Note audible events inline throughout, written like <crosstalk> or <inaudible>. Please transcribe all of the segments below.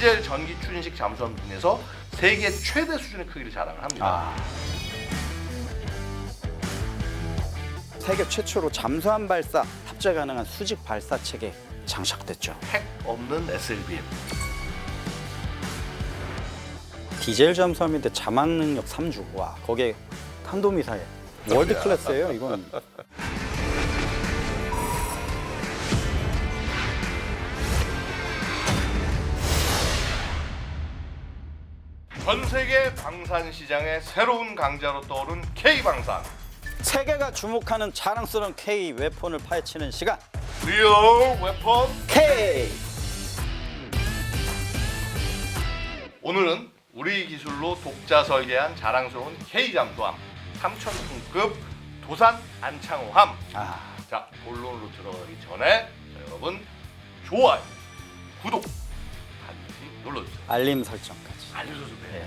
디젤 전기 추진식 잠수함 중에서 세계 최대 수준의 크기를 자랑을 합니다. 아. 세계 최초로 잠수함 발사 탑재 가능한 수직 발사 체계 장착됐죠. 핵 없는 SLBM. 디젤 잠수함인데 자막 능력 3주. 와, 거기에 탄도미사일. 월드 클래스예요, 이건. 전 세계 방산 시장의 새로운 강자로 떠오른 K방산. 세계가 주목하는 자랑스러운 K 웨폰을 파헤치는 시간. 리얼 웨폰. K. 오늘은 우리 기술로 독자 설계한 자랑스러운 K 잠수함 3,000톤급 도산 안창호함. 아, 자 본론으로 들어가기 전에 자, 여러분 좋아요, 구독 반드시 눌러주세요. 알림 설정까지. 알려줘도 돼.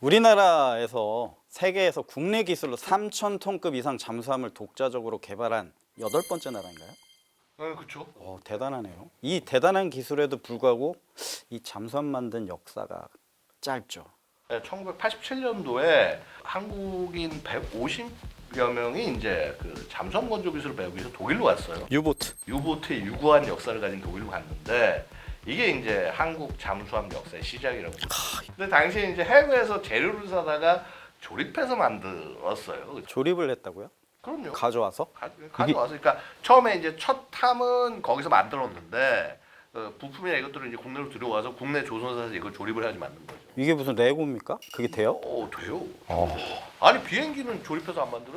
우리나라에서 세계에서 국내 기술로 3,000톤급 이상 잠수함을 독자적으로 개발한 여덟 번째 나라인가요? 네, 그렇죠. 어, 대단하네요. 이 대단한 기술에도 불구하고 이 잠수함 만든 역사가 짧죠. 1987년도에 한국인 150여 명이 이제 그 잠수함 건조 기술을 배우기 위해서 독일로 왔어요. 유보트. 유보트의 유구한 역사를 가진 독일로 갔는데 이게 이제 한국 잠수함 역사의 시작이라고. 근데 당시에 이제 해외에서 재료를 사다가 조립해서 만들었어요. 조립을 했다고요? 그럼요. 가져와서? 가, 가져와서 그러니까 처음에 이제 첫 탐은 거기서 만들었는데 어, 부품이나 이것들을 이제 국내로 들여와서 국내 조선사에서 이걸 조립을 해야지 만든 거죠. 이게 무슨 레고입니까? 그게 돼요? 오 돼요. 아니 비행기는 조립해서 안 만들어?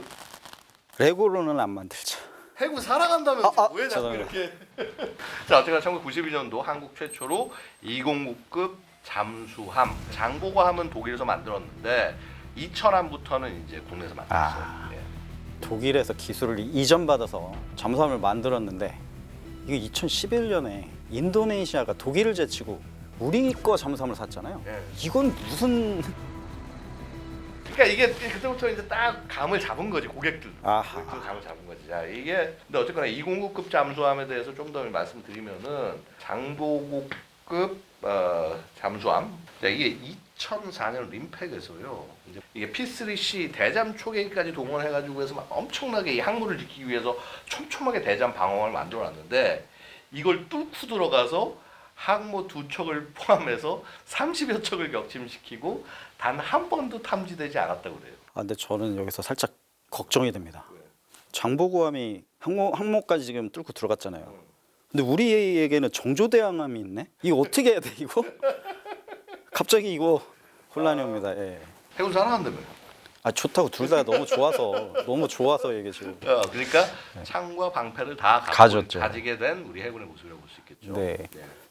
레고로는 안 만들죠. 해군 살아간다면서 아, 아, 왜 자꾸. 이렇게 <laughs> 자 어쨌거나 1992년도 한국 최초로 209급 잠수함 장보고함은 독일에서 만들었는데 2000함부터는 이제 국내에서 만들었어요. 아. 예. 독일에서 기술을 이전 받아서 잠수함을 만들었는데 이게 2011년에 인도네시아가 독일을 제치고 우리 거 잠수함을 샀잖아요. 예. 이건 무슨 그러니까 이게 그때부터 이제 딱 감을 잡은 거지 고객들. 아하. 고객들 감을 잡은 거지. 자 이게 근데 어쨌거나 209급 잠수함에 대해서 좀 더 말씀드리면은 장보고급 어, 잠수함. 자 이게 2004년 림팩에서요. 이제 이게 P3C 대잠 초계기까지 동원해가지고 해서 막 엄청나게 이 항모를 지키기 위해서 촘촘하게 대잠 방어망을 만들어놨는데 이걸 뚫고 들어가서 항모 두 척을 포함해서 30여 척을 격침시키고 단 한 번도 탐지되지 않았다고 그래요. 아 근데 저는 여기서 살짝 걱정이 됩니다. 왜? 장보고함이 항모 항모까지 지금 뚫고 들어갔잖아요. 응. 근데 우리에게는 정조대항함이 있네. 이거 어떻게 해야 돼 이거? <laughs> 갑자기 이거 혼란이 옵니다. 예. 해군 살아간다며. 아 좋다고 둘 다 너무 좋아서 너무 좋아서 이게 지금. 어, 그러니까 창과 방패를 다 가지고, 가졌죠. 가지게 된 우리 해군의 모습이라고 볼 수 있겠죠. 네.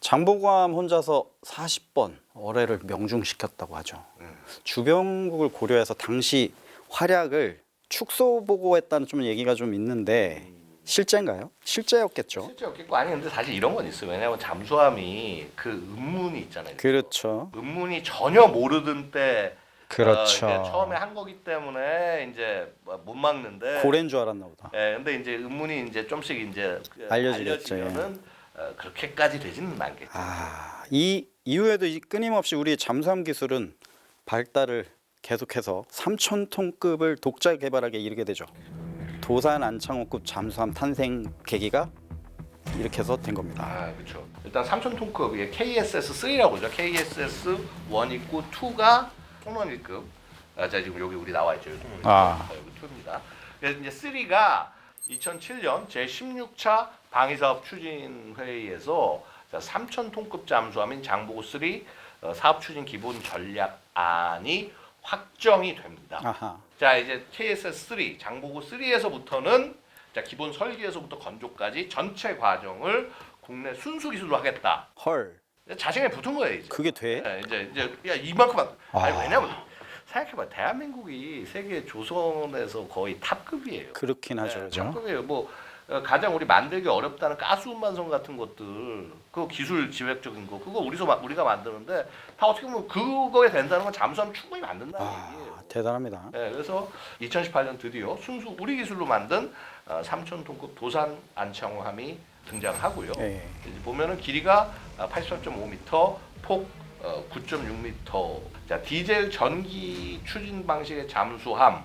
장보고함 혼자서 40번 어뢰를 명중시켰다고 하죠. 네. 주변국을 고려해서 당시 활약을 축소 보고했다는 좀 얘기가 좀 있는데 실제인가요? 실제였겠죠. 실제 없겠고 아니 근데 사실 이런 건 있어요. 왜냐하면 잠수함이 그 음문이 있잖아요. 그렇죠. 음문이 전혀 모르던 때 그렇죠. 어, 이제 처음에 한 거기 때문에 이제 뭐못 막는데 고래인 줄 알았나 보다. 예, 근데 이제 음문이 이제 좀씩 이제 그 알려지겠죠, 알려지면은 어, 그렇게까지 되지는 않겠죠. 아, 이 이후에도 이 끊임없이 우리 잠수함 기술은 발달을 계속해서 3,000톤급을 독자 개발하게 이르게 되죠. 도산 안창호급 잠수함 탄생 계기가 이렇게 해서 된 겁니다. 아, 그렇죠. 일단 3,000톤급 이게 KSS3라고 그러죠. KSS 1 있고 2가 통론 1급. 아, 자 지금 여기 우리 나와 있죠. 여기 통론 아. 여기 2입니다. 그래서 이제 3가 2007년 제 16차 방위사업 추진 회의에서 3,000톤급 잠수함인 장보고 3 어, 사업 추진 기본 전략안이 확정이 됩니다. 아하. 자 이제 KSS3 장보고 3에서부터는 자 기본 설계에서부터 건조까지 전체 과정을 국내 순수 기술로 하겠다. 헐. 자신감이 붙은 거예요 이제. 그게 돼? 예, 이제 이제 야 이만큼 안- 아니 아. 왜냐면 생각해봐 대한민국이 세계 조선에서 거의 탑급이에요. 그렇긴 하죠. 네, 그죠? 탑급이에요. 뭐 어, 가장 우리 만들기 어렵다는 가스 운반선 같은 것들 그 기술 지획적인 거 그거 우리서 마- 우리가 만드는데 다 어떻게 보면 그거에 된다는 건 잠수함 충분히 만든다는 얘기예요. 아, 대단합니다. 네, 그래서 2018년 드디어 순수 우리 기술로 만든 어, 3,000톤급 도산 안창호함이 등장하고요. 예. 이제 보면은 길이가 83.5m, 폭 어, 9.6m. 자, 디젤 전기 추진 방식의 잠수함.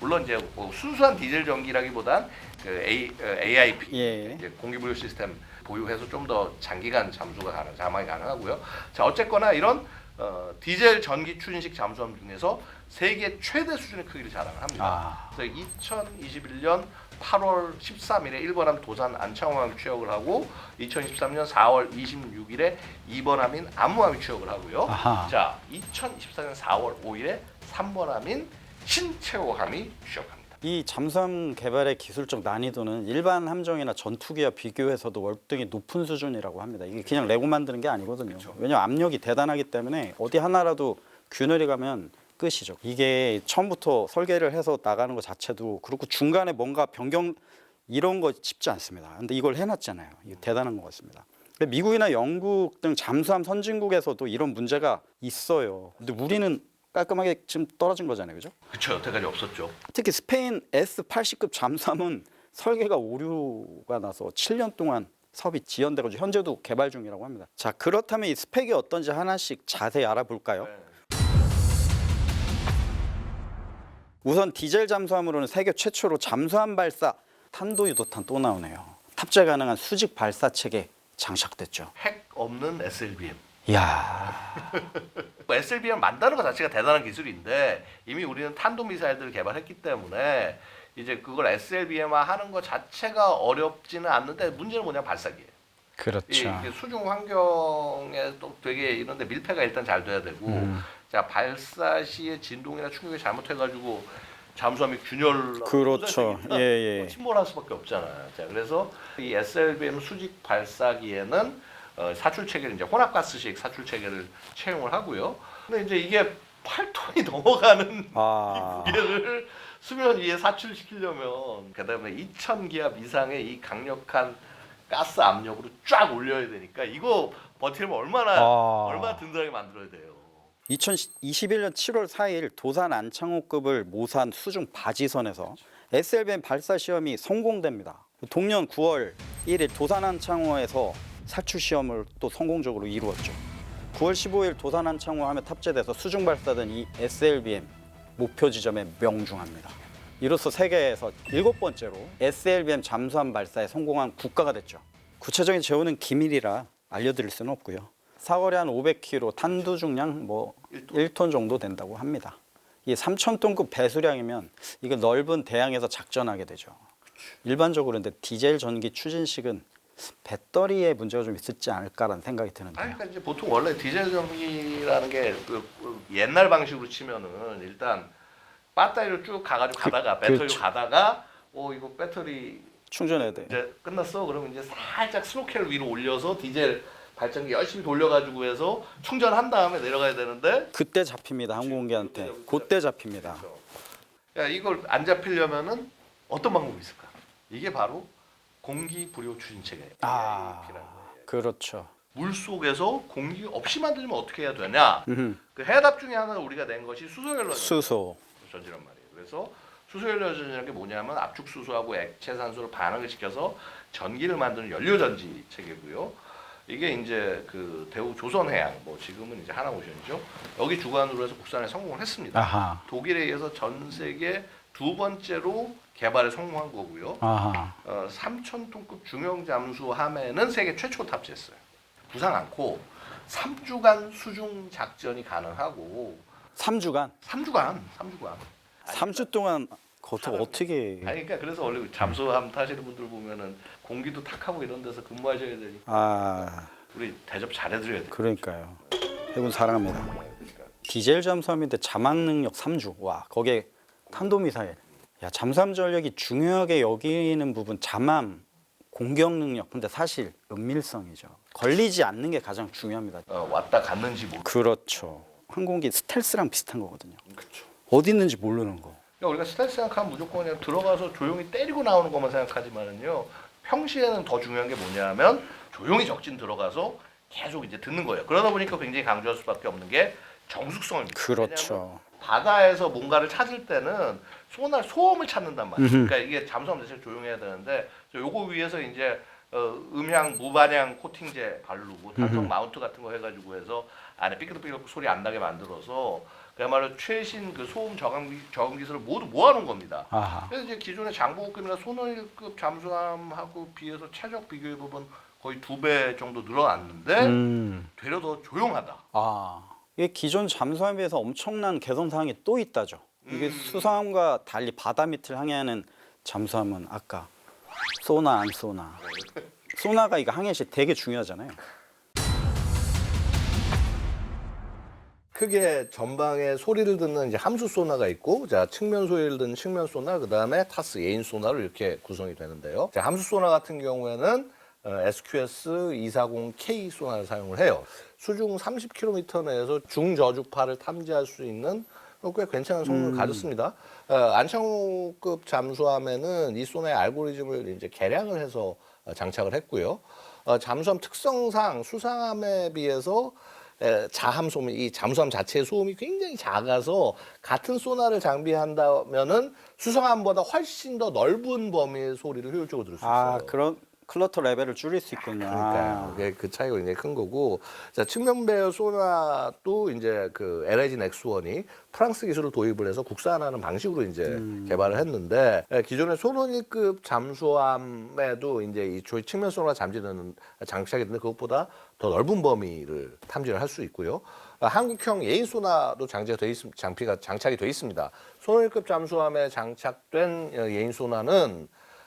물론 이제 뭐 순수한 디젤 전기라기보단 그 A, 어, AIP 예. 이제 공기부여 시스템 보유해서 좀 더 장기간 잠수가 가능, 자망이 가능하고요. 자, 어쨌거나 이런 어, 디젤 전기 추진식 잠수함 중에서 세계 최대 수준의 크기를 자랑합니다. 아. 그래서 2021년 8월 13일에 1번함 도산 안창호함이 취역을 하고 2023년 4월 26일에 2번함인 안무함이 취역을 하고요. 아하. 자, 2024년 4월 5일에 3번함인 신채호함이 취역합니다. 이 잠수함 개발의 기술적 난이도는 일반 함정이나 전투기와 비교해서도 월등히 높은 수준이라고 합니다. 이게 그냥 레고 만드는 게 아니거든요. 왜냐하면 압력이 대단하기 때문에 어디 하나라도 균열이 가면 끝이죠. 이게 처음부터 설계를 해서 나가는 것 자체도 그렇고 중간에 뭔가 변경 이런 거 쉽지 않습니다. 근데 이걸 해놨잖아요. 이게 대단한 것 같습니다. 미국이나 영국 등 잠수함 선진국에서도 이런 문제가 있어요. 근데 우리는 깔끔하게 지금 떨어진 거잖아요, 그죠? 그렇죠. 여태까지 없었죠. 특히 스페인 S80급 잠수함은 설계가 오류가 나서 7년 동안 사업이 지연되고 현재도 개발 중이라고 합니다. 자 그렇다면 이 스펙이 어떤지 하나씩 자세히 알아볼까요? 네. 우선 디젤 잠수함으로는 세계 최초로 잠수함 발사 탄도 유도탄 또 나오네요. 탑재 가능한 수직 발사 체계 장착됐죠. 핵 없는 SLBM. <laughs> 뭐 SLBM 만드는 것 자체가 대단한 기술인데 이미 우리는 탄도 미사일들을 개발했기 때문에 이제 그걸 SLBM화 하는 것 자체가 어렵지는 않는데 문제는 뭐냐 발사기예요. 이 그렇죠. 이게 수중 환경에 또 되게 이런데 밀폐가 일단 잘 돼야 되고 음. 자 발사 시에 진동이나 충격이 잘못해가지고 잠수함이 균열 그렇죠. 예, 예. 침몰할 수밖에 없잖아요. 자 그래서 이 SLBM 수직 발사기에는 어, 사출 체계를 이제 혼합가스식 사출 체계를 채용을 하고요. 근데 이제 이게 8톤이 <laughs> 넘어가는 아 이 무게를 수면 위에 사출시키려면 그다음에 2,000 기압 이상의 이 강력한 가스 압력으로 쫙 올려야 되니까 이거 버티려면 얼마나 아. 얼마나 든든하게 만들어야 돼요. 2021년 7월 4일 도산 안창호급을 모산 수중 바지선에서 SLBM 발사 시험이 성공됩니다. 동년 9월 1일 도산 안창호에서 사출 시험을 또 성공적으로 이루었죠. 9월 15일 도산 안창호 함에 탑재돼서 수중 발사된 이 SLBM 목표 지점에 명중합니다. 이로써 세계에서 일곱 번째로 SLBM 잠수함 발사에 성공한 국가가 됐죠. 구체적인 재호는 기밀이라 알려드릴 수는 없고요. 사거리 한 500km, 탄두 중량 뭐 1톤 정도 된다고 합니다. 이 3,000톤급 배수량이면 이거 넓은 대양에서 작전하게 되죠. 일반적으로 근데 디젤 전기 추진식은 배터리에 문제가 좀 있었지 않을까라는 생각이 아니, 드는데요. 그러니까 이제 보통 원래 디젤 전기라는 게 그 옛날 방식으로 치면은 일단 배터리를 쭉 가가지고 가다가 배터리로 그렇죠. 가다가 어 이거 배터리 충전해야 돼. 이제 끝났어 그러면 이제 살짝 스로켈 위로 올려서 디젤 발전기 열심히 돌려가지고 해서 충전한 다음에 내려가야 되는데 그때 잡힙니다 항공기한테. 그때 잡힙니다. 야 이걸 안 잡히려면은 어떤 방법이 있을까? 이게 바로 공기 불요 추진 체계. 아. AIP라는 거예요. 그렇죠. 물 속에서 공기 없이 만들면 어떻게 해야 되냐? 그 해답 중에 하나 우리가 낸 것이 수소연료 수소. 전지란 말이에요. 그래서 수소연료 전지라는 게 뭐냐면 압축 수소하고 액체 산소를 반응을 시켜서 전기를 만드는 연료 전지 체계고요. 이게 이제 그 대우 조선해양 뭐 지금은 이제 하나오션이죠. 여기 주관으로 해서 국산에 성공을 했습니다. 아하. 독일에 의해서 전 세계 두 번째로 개발에 성공한 거고요. 아하. 어, 3,000톤급 중형 잠수 함에는 세계 최초 탑재했어요. 부상 않고 3주간 수중 작전이 가능하고 3주간. 3주간, 3주간. 3주 동안 거기서 사람- 어떻게 아니 그러니까 그래서 원래 잠수함 타시는 분들 보면은 공기도 탁하고 이런 데서 근무하셔야 되니까 아 우리 대접 잘해드려야 돼. 그러니까요 해군 사랑합니다 그러니까 디젤 잠수함인데 자막 능력 3주 와 거기에 탄도미사일 야 잠수함 전력이 중요하게 여기는 부분 잠함 공격 능력 근데 사실 은밀성이죠 걸리지 않는 게 가장 중요합니다 어, 왔다 갔는지 모르. 그렇죠 항공기 스텔스랑 비슷한 거거든요 그렇죠. 어디 있는지 모르는 거 그러니까 우리가 스텔스 생각하면 무조건 그냥 들어가서 조용히 때리고 나오는 것만 생각하지만은요. 평시에는 더 중요한 게 뭐냐면 조용히 적진 들어가서 계속 이제 듣는 거예요. 그러다 보니까 굉장히 강조할 수밖에 없는 게 정숙성입니다. 그렇죠 바다에서 뭔가를 찾을 때는 소nar 소음을 찾는단 말이에요. 음흠. 그러니까 이게 잠수함 자체가 조용해야 되는데 저 요거 위해서 이제 어, 음향 무반향 코팅제 바르고 탄성 음흠. 마운트 같은 거 해가지고 해서 안에 삐끗삐끗 소리 안 나게 만들어서 그야말로 최신 그 소음 저감 저감 기술을 모두 모아놓은 겁니다. 아하. 그래서 이제 기존의 장보급이나 소노일급 잠수함하고 비해서 최적 비교해 보면 거의 두 배 정도 늘어났는데 음. 되려 더 조용하다. 아. 이게 기존 잠수함에 비해서 엄청난 개선 사항이 또 있다죠. 이게 음. 수상함과 달리 바다 밑을 항해하는 잠수함은 아까 쏘나 안 쏘나. 쏘나가 이거 항해 시 되게 중요하잖아요. 크게 전방에 소리를 듣는 이제 함수 소나가 있고, 자 측면 소리를 듣는 측면 소나, 그 다음에 타스 예인 소나로 이렇게 구성이 되는데요. 자 함수 소나 같은 경우에는 어, SQS 240K 소나를 사용을 해요. 수중 30km 내에서 중저주파를 탐지할 수 있는 어, 꽤 괜찮은 성능을 가졌습니다. 어, 안창호급 잠수함에는 이 소나의 알고리즘을 이제 개량을 해서 어, 장착을 했고요. 어, 잠수함 특성상 수상함에 비해서 에, 자함 소음, 이 잠수함 자체의 소음이 굉장히 작아서 같은 소나를 장비한다면은 수상함보다 훨씬 더 넓은 범위의 소리를 효율적으로 들을 수 있어요. 아 그런 클러터 레벨을 줄일 수 있군요. 그러니까요. 그게 그 차이가 굉장히 큰 거고. 자, 측면 배열 소나도 이제 그 LIG 넥스원이 프랑스 기술을 도입을 해서 국산하는 방식으로 이제 개발을 했는데 예, 기존의 소노니급 잠수함에도 이제 이 조이 측면 소나 잠지는 장착이 있는데 그것보다 더 넓은 범위를 탐지를 할 수 있고요. 아, 한국형 예인 소나도 장치가 돼 있, 장비가 장착이 돼 있습니다. 소노니급 잠수함에 장착된 어, 예인 소나는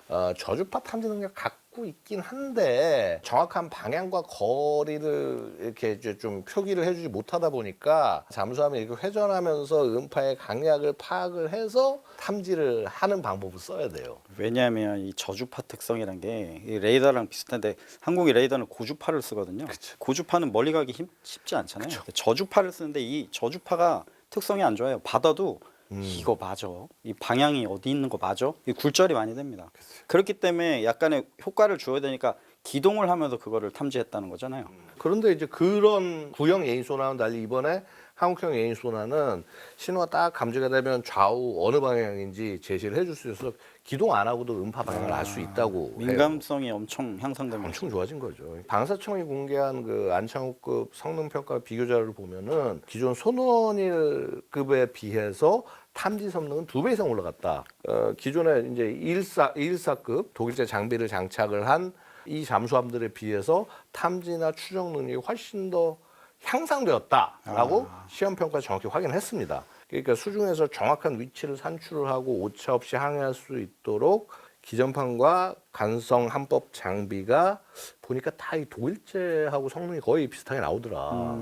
어, 저주파 탐지 능력 갖고 있긴 한데 정확한 방향과 거리를 이렇게 좀 표기를 해주지 못하다 보니까 잠수함이 이렇게 회전하면서 음파의 강약을 파악을 해서 탐지를 하는 방법을 써야 돼요. 왜냐하면 이 저주파 특성이란 게이 레이더랑 비슷한데 한국이 레이더는 고주파를 쓰거든요. 고주파는 멀리 가기 힘, 쉽지 않잖아요. 근데 저주파를 쓰는데 이 저주파가 특성이 안 좋아요. 받아도 이거 맞아. 이 방향이 어디 있는 거 맞아? 이 굴절이 많이 됩니다. 그렇기 때문에 약간의 효과를 줘야 되니까 기동을 하면서 그거를 탐지했다는 거잖아요. 그런데 이제 그런 구형 예인 소나와는 달리 이번에 한국형 예인 소나는 신호가 딱 감지가 되면 좌우 어느 방향인지 제시를 해줄 수 있어서 기동 안 하고도 음파 방향을 알 수 있다고. 민감성이 엄청 향상됩니다. 엄청 좋아진 거죠. 방사청이 공개한 그 안창호급 성능 평가 비교 자료를 보면은 기존 손원일급에 비해서 탐지 성능은 두 배 이상 올라갔다. 어, 기존에 이제 214, 214급 독일제 장비를 장착을 한 이 잠수함들에 비해서 탐지나 추적 능력이 훨씬 더 향상되었다라고 시험 평가 정확히 확인했습니다. 그러니까 수중에서 정확한 위치를 산출을 하고 오차 없이 항해할 수 있도록 기전판과 간성 함법 장비가 보니까 다 이 독일제하고 성능이 거의 비슷하게 나오더라.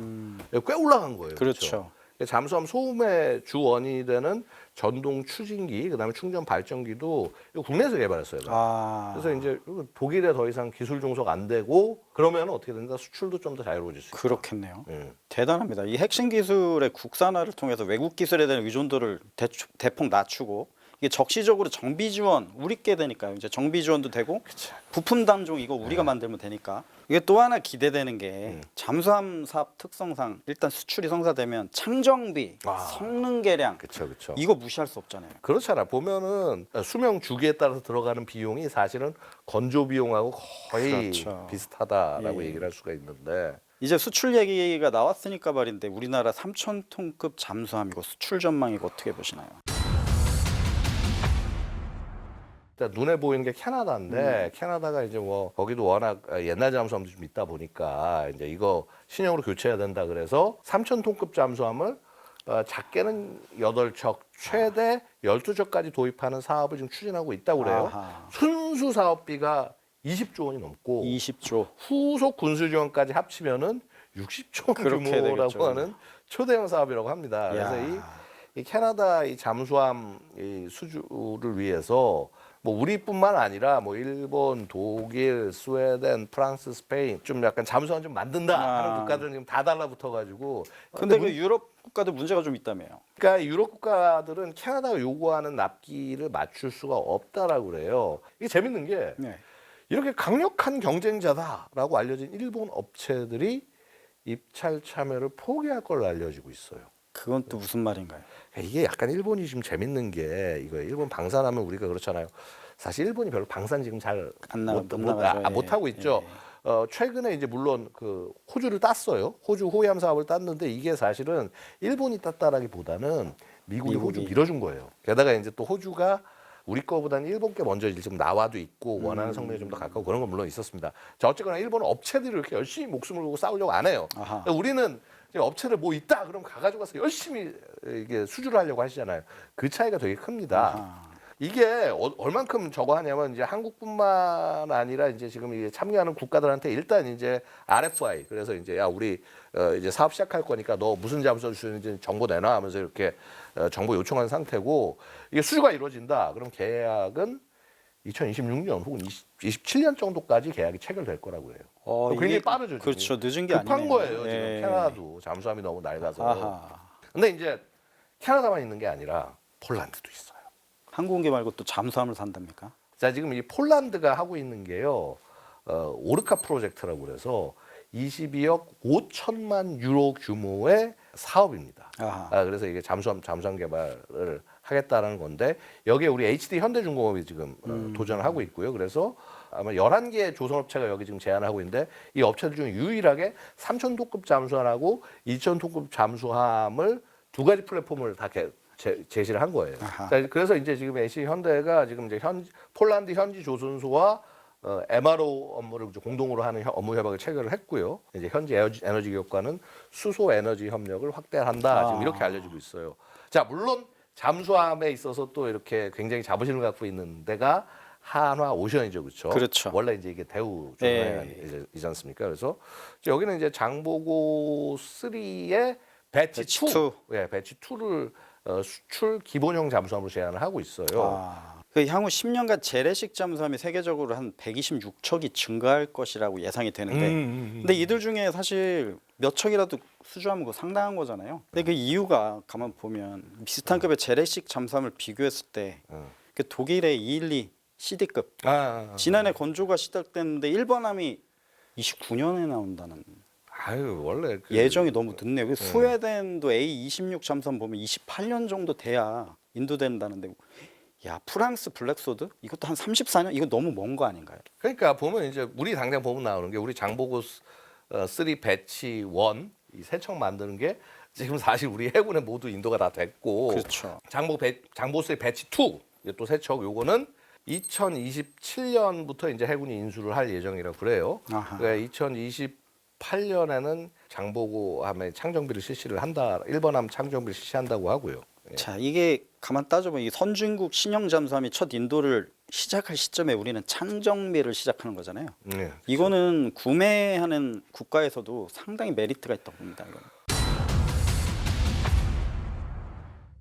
꽤 올라간 거예요. 그렇죠. 잠수함 소음의 주 원인이 되는 전동 추진기, 그다음에 충전 발전기도 국내에서 개발했어요. 아, 그래서 이제 독일에 더 이상 기술 종속 안 되고 그러면 어떻게 된다? 수출도 좀 더 자유로워질 수 있다. 그렇겠네요. 예. 대단합니다. 이 핵심 기술의 국산화를 통해서 외국 기술에 대한 의존도를 대추, 대폭 낮추고 이게 적시적으로 정비 지원 우리 게 되니까요. 이제 정비 지원도 되고 부품 단종 이거 우리가 만들면 되니까 이게 또 하나 기대되는 게 잠수함 사업 특성상 일단 수출이 성사되면 창정비, 아. 성능 개량 그렇죠, 그렇죠. 이거 무시할 수 없잖아요. 그렇잖아. 보면은 수명 주기에 따라서 들어가는 비용이 사실은 건조 비용하고 거의 그렇죠. 비슷하다라고 예. 얘기를 할 수가 있는데 이제 수출 얘기가 나왔으니까 말인데 우리나라 3천 톤급 잠수함이고 수출 전망이고 어떻게 보시나요? 눈에 보이는 게 캐나다인데 음. 캐나다가 이제 뭐 거기도 워낙 옛날 잠수함도 좀 있다 보니까 이제 이거 신형으로 교체해야 된다 그래서 3천 톤급 잠수함을 어, 작게는 8척, 최대 12척까지 도입하는 사업을 지금 추진하고 있다고 그래요. 아하. 순수 사업비가 20조 원이 넘고 20조. 후속 군수 지원까지 합치면은 60조 원 그렇게 규모라고 되겠죠. 하는 초대형 사업이라고 합니다. 그래서 야. 이, 이 캐나다 이 잠수함 이 수주를 위해서 뭐 우리뿐만 아니라 뭐 일본, 독일, 스웨덴, 프랑스, 스페인 좀 약간 잠수함 좀 만든다 하는 아. 국가들은 지금 다 달라붙어 가지고 근데 그 유럽 국가들 문제가 좀 있다며요. 그러니까 유럽 국가들은 캐나다가 요구하는 납기를 맞출 수가 없다라고 그래요. 이게 재밌는 게 네. 이렇게 강력한 경쟁자다라고 알려진 일본 업체들이 입찰 참여를 포기할 걸로 알려지고 있어요. 그건 또 무슨 말인가요? 이게 약간 일본이 지금 재밌는 게 이거예요. 일본 방산하면 우리가 그렇잖아요. 사실 일본이 별로 방산 지금 잘안 나가- 못, 못 못, 나가죠. 아, 못 예, 하고 있죠. 어, 최근에 이제 물론 그 호주를 땄어요. 호주 호위함 사업을 땄는데 이게 사실은 일본이 땄다라기보다는 미국이, 호주 미국이. 밀어준 거예요. 게다가 이제 또 호주가 우리 거보다는 일본 게 먼저 지금 나와도 있고 원하는 성능에 좀더 가까워 그런 건 물론 있었습니다. 자 어쨌거나 일본은 업체들이 이렇게 열심히 목숨을 걸고 싸우려고 안 해요. 아하. 우리는 업체를 뭐 있다 그럼 가가지고 가서 열심히 이게 수주를 하려고 하시잖아요. 그 차이가 되게 큽니다. 아하. 이게 어- 얼만큼 저거 하냐면 이제 한국뿐만 아니라 이제 지금 이게 참여하는 국가들한테 일단 이제 RFI 그래서 이제 야 우리 어 이제 사업 시작할 거니까 너 무슨 잠수 주는지 정보 내놔 하면서 이렇게 어 정보 요청한 상태고 이게 수주가 이루어진다. 그럼 계약은 2026년 혹은 20, 27년 정도까지 계약이 체결될 거라고 해요. 어, 굉장히 이게- 빠르죠. 그렇죠. 늦은 게 급한 아니네요. 거예요. 지금 예. 캐나다도 잠수함이 너무 낡아서. 아하. 근데 이제 캐나다만 있는 게 아니라 폴란드도 있어요. 항공기 말고 또 잠수함을 산답니까? 자 지금 이 폴란드가 하고 있는 게요 어, 오르카 프로젝트라고 그래서 22억 5천만 유로 규모의 사업입니다. 아하. 아, 그래서 이게 잠수함 잠수함 개발을 하겠다라는 건데 여기에 우리 HD 현대중공업이 지금 어, 도전을 하고 있고요. 그래서 아마 11개의 조선업체가 여기 지금 제안을 하고 있는데 이 업체들 중에 유일하게 3,000톤급 잠수함하고 2,000톤급 잠수함을 두 가지 플랫폼을 다 개- 제, 제시를 한 거예요. 아하. 자, 그래서 이제 지금 HD 현대가 지금 이제 현 폴란드 현지 조선소와 어, MRO 업무를 공동으로 하는 혀- 업무 협약을 체결을 했고요. 이제 현지 에너지, 에너지 기업과는 수소 에너지 협력을 확대한다. 아. 지금 이렇게 알려지고 있어요. 자, 물론 잠수함에 있어서 또 이렇게 굉장히 자부심을 갖고 있는 데가 한화 오션이죠, 그렇죠? 그렇죠. 원래 이제 이게 대우 네. 조선이지 않습니까? 그래서 여기는 이제 장보고 3의 배치, 배치 2, 투. 예, 배치 2를 어, 수출 기본형 잠수함으로 제안을 하고 있어요. 아, 그 향후 10년간 재래식 잠수함이 세계적으로 한 126척이 증가할 것이라고 예상이 되는데 음, 근데 이들 중에 사실 몇 척이라도 수주하면 그거 상당한 거잖아요. 근데 그 이유가 가만 보면 비슷한 급의 재래식 잠수함을 비교했을 때 어. 그 독일의 212 CD급 아, 아, 아. 지난해 건조가 시작됐는데 일본함이 29년에 나온다는 아유 원래 그 예정이 너무 늦네요. 그 스웨덴도 A26 잠수함 보면 28년 정도 돼야 인도된다는데 야 프랑스 블랙소드 이것도 한 34년 이거 너무 먼 거 아닌가요? 그러니까 보면 이제 우리 당장 보면 나오는 게 우리 장보고 3 배치 1이세 척 만드는 게 지금 사실 우리 해군에 모두 인도가 다 됐고 그렇죠. 장보 배 장보스의 배치 2 이게 또 세척 요거는 2027년부터 이제 해군이 인수를 할 예정이라고 그래요. 아하. 그러니까 2028년에는 장보고 함의 창정비를 실시를 한다. 일본함 창정비를 실시한다고 하고요. 예. 자 이게 가만 따져보면 이 선진국 신형 잠수함이 첫 인도를 시작할 시점에 우리는 창정비를 시작하는 거잖아요. 네. 이거는 구매하는 국가에서도 상당히 메리트가 있다고 봅니다. 이거.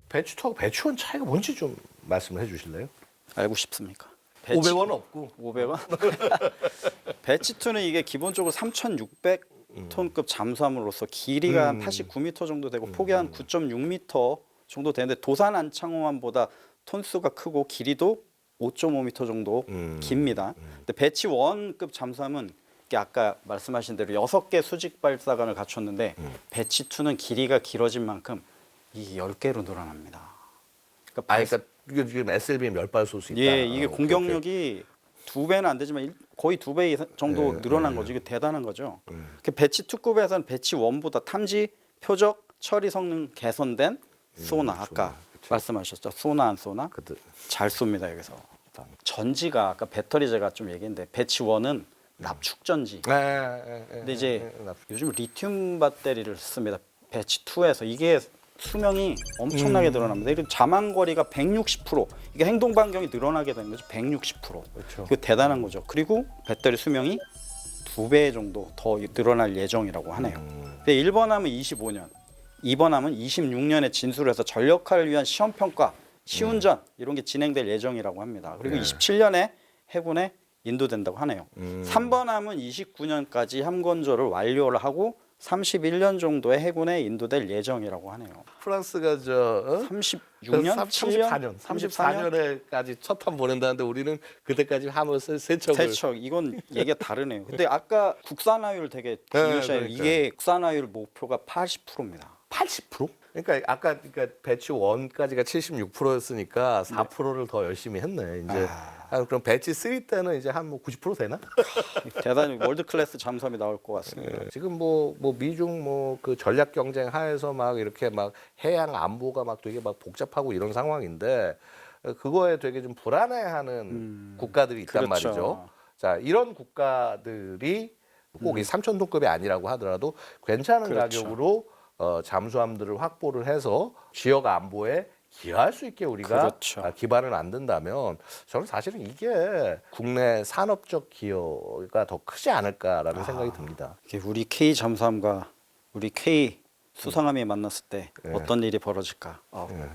배치 2하고 배치 1 차이가 뭔지 좀 말씀을 해주실래요? 알고 싶습니까? 500원 없고 500원? 배치 2는 이게 기본적으로 3,600톤급 잠수함으로서 길이가 한 음. 89m 정도 되고 폭이 한 9.6m 정도 되는데 도산 안창호함보다 톤수가 크고 길이도 5.5m 정도 음. 깁니다. 근데 배치 1급 잠수함은 이게 아까 말씀하신 대로 6개 수직 발사관을 갖췄는데 음. 배치 2는 길이가 길어진 만큼 이게 10개로 늘어납니다. 그러니까 아, 그러니까 이게 지금 SLB에 몇발 쏠수 있다. 예, 이게 아, 오케이, 공격력이 두 배는 안 되지만 일- 거의 두 배 정도 예, 늘어난 예. 거죠. 이게 대단한 거죠. 음. 그 배치 2급에서는 배치 1보다 탐지, 표적, 처리 성능 개선된 소나 그렇죠. 아까. 말씀하셨죠. 소나 안 소나 그때 잘 쏩니다 여기서. 전지가 아까 배터리 제가 좀 얘기했는데 배치 1은 납축 전지. 예, 예, 예, 근데 이제 예, 예, 납- 요즘 리튬 배터리를 씁니다. 배치 2에서 이게 수명이 엄청나게 음. 늘어납니다. 이런 자망 거리가 160% 이게 행동 반경이 늘어나게 되는 거죠. 160%. 그렇죠. 이거 대단한 거죠. 그리고 배터리 수명이 두 배 정도 더 늘어날 예정이라고 하네요. 음. 근데 1번 함은 25년, 2번 함은 26년에 진술해서 전력화를 위한 시험 평가, 시운전 이런 게 진행될 예정이라고 합니다. 그리고 네. 27년에 해군에 인도된다고 하네요. 음. 3번 함은 29년까지 함건조를 완료를 하고 31년 정도에 해군에 인도될 예정이라고 하네요. 프랑스가 저 어? 36년, 34년, 34년에까지 첫 함 보낸다는데 우리는 그때까지 함을 세, 세 척을 세척 이건 <laughs> 얘기가 다르네요. 근데 아까 국산화율 되게 중요시해요. 그러니까요. 이게 국산화율 목표가 80%입니다. 80%? 그러니까 아까 그러니까 배치 1까지가 76%였으니까 4%를 더 열심히 했네. 이제 아. 아, 그럼 배치 3 때는 이제 한 뭐 90% 되나? <laughs> 대단히 월드 클래스 잠수함이 나올 것 같습니다. 예, 지금 뭐, 뭐 미중 뭐 그 전략 경쟁 하에서 막 이렇게 막 해양 안보가 막 되게 막 복잡하고 이런 상황인데 어, 그거에 되게 좀 불안해하는 국가들이 있단 그렇죠. 말이죠. 자 이런 국가들이 꼭이 3천 톤급이 아니라고 하더라도 괜찮은 그렇죠. 가격으로 어, 잠수함들을 확보를 해서 지역 안보에 기여할 수 있게 우리가 그렇죠. 아, 기반을 만든다면 저는 사실은 이게 국내 산업적 기여가 더 크지 않을까라는 아. 생각이 듭니다. 이게 우리 K 잠수함과 우리 K 수상함이 만났을 때 예. 어떤 일이 벌어질까? 어, 예.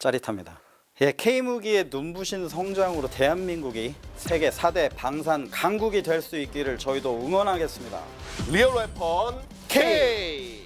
짜릿합니다. 예, K 무기의 눈부신 성장으로 대한민국이 세계 4대 방산 강국이 될 수 있기를 저희도 응원하겠습니다. 리얼 웨펀 K.